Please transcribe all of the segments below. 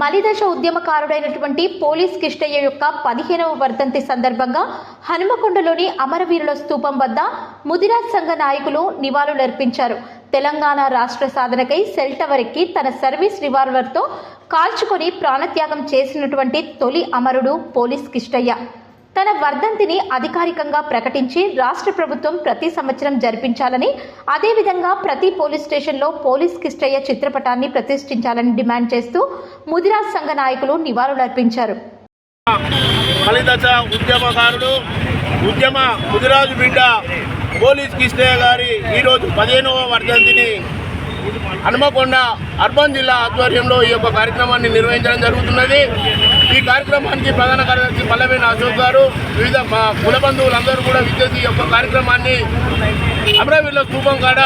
మలిదశ ఉద్యమకారుడైనటువంటి పోలీస్ కిష్టయ్య యొక్క పదిహేనవ వర్ధంతి సందర్భంగా హనుమకొండలోని అమరవీరుల స్తూపం వద్ద ముదిరాజ్ సంఘ నాయకులు నివాళులర్పించారు. తెలంగాణ రాష్ట్ర సాధనకై సెల్ టవర్ ఎక్కి తన సర్వీస్ రివాల్వర్తో కాల్చుకొని ప్రాణత్యాగం చేసినటువంటి తొలి అమరుడు పోలీస్ కిష్టయ్య. తన వర్ధంతిని అధికారికంగా ప్రకటించి రాష్ట్ర ప్రభుత్వం ప్రతి సంవత్సరం జరిపించాలని అదేవిధంగా ప్రతి పోలీస్ స్టేషన్లో పోలీస్ కిష్టయ్య చిత్రపటాన్ని ప్రతిష్ఠించాలని డిమాండ్ చేస్తూ ముదిరాజ్ సంఘ నాయకులు నివాళులర్పించారు. ఉద్యమకారుడు ఉద్యమ ముదిరాజు బిడ్డ పోలీస్ కిష్టయ్య గారి ఈరోజు పదిహేనవ వర్ధంతిని హనుమకొండ అర్బన్ జిల్లా ఆధ్వర్యంలో ఈ యొక్క కార్యక్రమాన్ని నిర్వహించడం జరుగుతున్నది. ఈ కార్యక్రమానికి ప్రధాన కార్యదర్శి పల్లవేణి అశోక్ గారు వివిధ మా కుల బంధువులందరూ కూడా విద్యుత్ ఈ యొక్క కార్యక్రమాన్ని అమరావీలో స్థూపం కాడ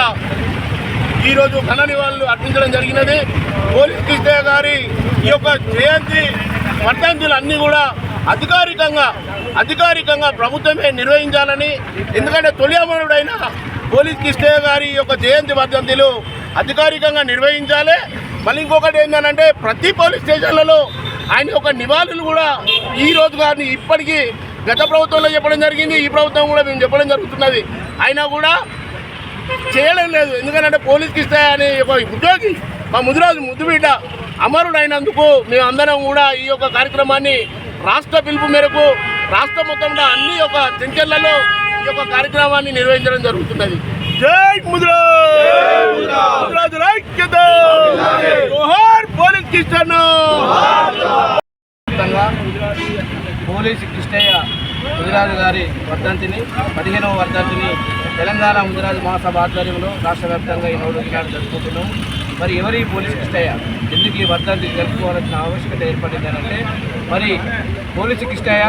ఈరోజు ఘన నివాళులు అర్పించడం జరిగినది. పోలీస్ కృష్ణయ్య గారి ఈ యొక్క జయంతి వర్ధంతులు అన్నీ కూడా అధికారికంగా అధికారికంగా ప్రభుత్వమే నిర్వహించాలని ఎందుకంటే తొలి అమరుడైన పోలీస్ కృష్ణయ్య గారి యొక్క జయంతి వర్ధంతులు అధికారికంగా నిర్వహించాలి. మళ్ళీ ఇంకొకటి ఏంటంటే ప్రతి పోలీస్ స్టేషన్లలో ఆయన ఒక నివాళులు కూడా ఈ రోజు గారిని ఇప్పటికీ గత ప్రభుత్వంలో చెప్పడం జరిగింది ఈ ప్రభుత్వం కూడా మేము చెప్పడం జరుగుతున్నది. అయినా కూడా చేయడం లేదు. ఎందుకంటే పోలీస్కి ఇస్తాయని అనే ఒక ఉద్యోగి మా ముదిరాజు ముద్దుబిడ్డ అమరుడు అయినందుకు మేమందరం కూడా ఈ యొక్క కార్యక్రమాన్ని రాష్ట్ర పిలుపు మేరకు రాష్ట్ర మొత్తంలో అన్ని యొక్క చెంచెళ్ళలో ఈ యొక్క కార్యక్రమాన్ని నిర్వహించడం జరుగుతున్నది. జై ముదిరాజ్ ఐక్యత జోహార్ పోలీస్ కిషన్ వ్యాప్తంగా పోలీసు కృష్ణయ్య ముదిరాజు గారి వర్ధంతిని పదిహేనవ వర్ధంతిని తెలంగాణ ముదిరాజు మహాసభ ఆధ్వర్యంలో రాష్ట్ర వ్యాప్తంగా ఈ నోడు ఈనాడు జరుపుకుంటున్నాం. మరి ఎవరి పోలీసు కృష్ణయ్య? ఎందుకు ఈ వర్ధంతి జరుపుకోవాల్సిన ఆవశ్యకత ఏర్పడింది అంటే మరి పోలీసు కృష్ణయ్య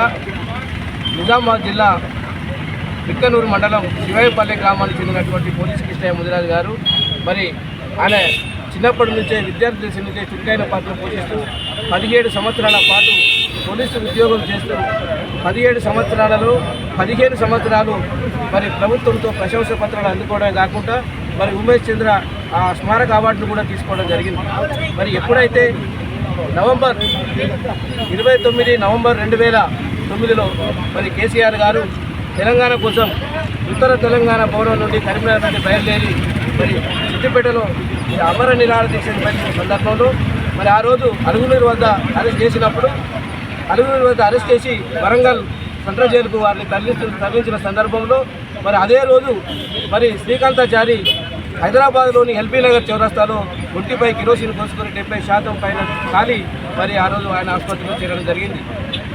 నిజామాబాద్ జిల్లా బిక్కనూరు మండలం శివాయిపల్లి గ్రామానికి చెందినటువంటి పోలీస్ కృష్ణయ్య ముదిరాజు గారు మరి ఆయన చిన్నప్పటి నుంచే విద్యార్థి దశ నుంచే చురుకైన పాత్ర పోషిస్తూ పదిహేడు సంవత్సరాల పాటు పోలీసు ఉద్యోగం చేస్తూ పదిహేడు సంవత్సరాలలో పదిహేను సంవత్సరాలు మరి ప్రభుత్వంతో ప్రశంస పత్రాలు అందుకోవడమే కాకుండా మరి ఉమేష్ చంద్ర ఆ స్మారక అవార్డును కూడా తీసుకోవడం జరిగింది. మరి ఎప్పుడైతే నవంబర్ ఇరవై తొమ్మిది నవంబర్ రెండు వేల తొమ్మిదిలో మరి కేసీఆర్ గారు తెలంగాణ కోసం ఉత్తర తెలంగాణ భవనం నుండి కరీంనగర్ నుండి బయలుదేరి మరి సిద్దిపేటలో అమర నిరాహార దీక్ష నిర్వహించిన సందర్భంలో మరి ఆ రోజు అరుగునూరు వద్ద అరెస్ట్ చేసినప్పుడు అరుగునూరు వద్ద అరెస్ట్ చేసి వరంగల్ సెంట్రల్ జైలుకు వారిని తరలించిన తరలించిన సందర్భంలో మరి అదే రోజు మరి శ్రీకాంతాచారి హైదరాబాద్లోని ఎల్బీ నగర్ చౌరస్తాలో ఒంటిపై కిరోసిన్ కోసుకొని డెబ్బై శాతం పైన ఖాళీ మరి ఆ రోజు ఆయన ఆసుపత్రిలో చేరడం జరిగింది.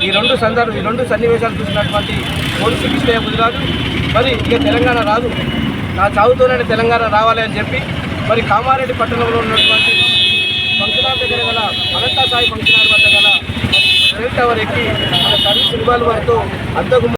ఈ రెండు సందర్భం ఈ రెండు సన్నివేశాలు చూసినటువంటి పోలీసు కృష్ణయ్య కాదు మరి ఇక తెలంగాణ రాదు. నా చావుతోనే తెలంగాణ రావాలి అని చెప్పి మరి కామారెడ్డి పట్టణంలో ఉన్నటువంటి ఫంక్షన్ దగ్గర గల అనంతా సాయి ఫంక్షన్ వద్ద గల సెల్ టవర్ ఎక్కి మన సర్వీస్ వారితో అంతకు